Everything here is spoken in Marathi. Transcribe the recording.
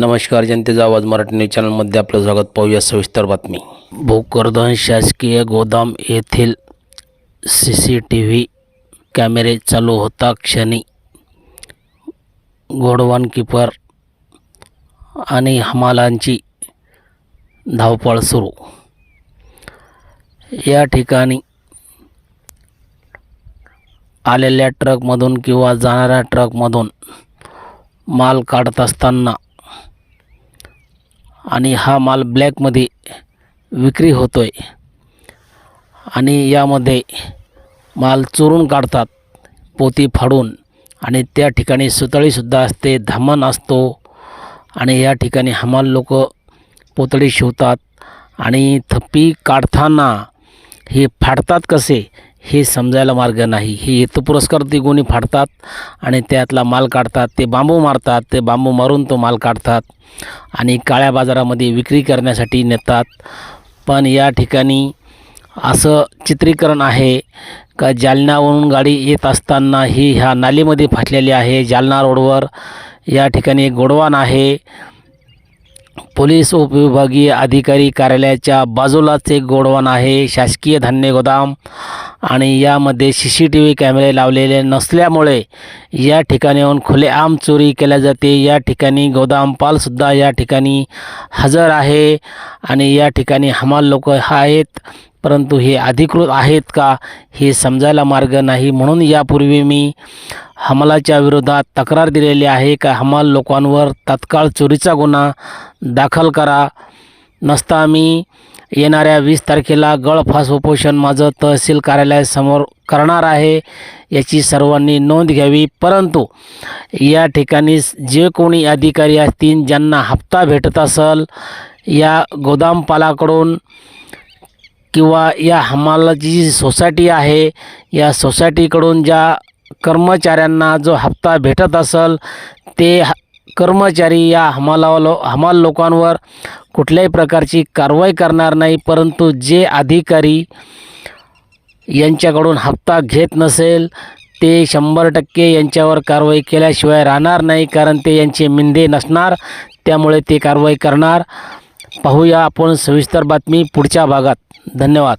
नमस्कार जनतेचा आवाज मराठी न्यूज चॅनलमध्ये आपलं स्वागत. पाहूया सविस्तर बातमी. भोकरदन शासकीय गोदाम येथील सी सी टी व्ही कॅमेरे चालू होता क्षणी गोडवान किपर आणि हमालांची धावपळ सुरू. या ठिकाणी आलेल्या ट्रकमधून किंवा जाणाऱ्या ट्रकमधून माल काढत असताना आणि हा माल ब्लॅकमध्ये विक्री होतो आहे आणि यामध्ये माल चोरून काढतात पोती फाडून. आणि त्या ठिकाणी सुतळीसुद्धा असते धामण असतो. आणि या ठिकाणी हमाल लोक पोतळी शिवतात. आणि थप्पी काढताना हे फाडतात कसे? हे समजायला मार्ग नाही. हे येतं पुरस्कार ते गुणी फाडतात आणि त्यातला माल काढतात. ते बांबू मारतात. ते बांबू मारून तो माल काढतात आणि काळ्या बाजारामध्ये विक्री करण्यासाठी नेतात. पण या ठिकाणी असं चित्रीकरण आहे का? जालन्यावरून गाडी येत असताना ही ह्या नालीमध्ये फासलेली आहे. जालना रोडवर या ठिकाणी एक गोडवान आहे. पोलीस उपविभागीय अधिकारी कार्यालयाच्या बाजूलाच एक गोडवान आहे. शासकीय धान्य गोदाम आणि यामध्ये सी सी टी व्ही कॅमेरे लावलेले नसल्यामुळे या ठिकाणीहून खुलेआम चोरी केल्या जाते. या ठिकाणी गोदामपालसुद्धा या ठिकाणी हजर आहे आणि या ठिकाणी हमाल लोक आहेत. परंतु हे अधिकृत आहेत का हे समजायला मार्ग नाही. म्हणून यापूर्वी मी हमालाच्या विरोधात तक्रार दिलेली आहे का? हमाल लोकांवर तात्काळ चोरीचा गुन्हा दाखल करा. नसता मी येणाऱ्या वीस तारखेला गळफास उपोषण माझं तहसील कार्यालयासमोर करणार आहे याची सर्वांनी नोंद घ्यावी. परंतु या ठिकाणी जे कोणी अधिकारी असतील ज्यांना हप्ता भेटत असेल या गोदामपालाकडून किंवा या हमालाची जी सोसायटी आहे या सोसायटीकडून ज्या कर्मचाऱ्यांना जो हप्ता भेटत असेल ते ह कर्मचारी या हमालावालो हमाल लोकांवर कुठल्याही प्रकारची कारवाई करणार नाही परंतु जे अधिकारी यांच्याकडून हप्ता घेत नसेल ते शंभर टक्के यांच्यावर कारवाई केल्याशिवाय राहणार नाही कारण ते यांचे मिंदे नसणार त्यामुळे ते कारवाई करणार. पाहूया आपण सविस्तर बातमी पुढच्या भागात. धन्यवाद.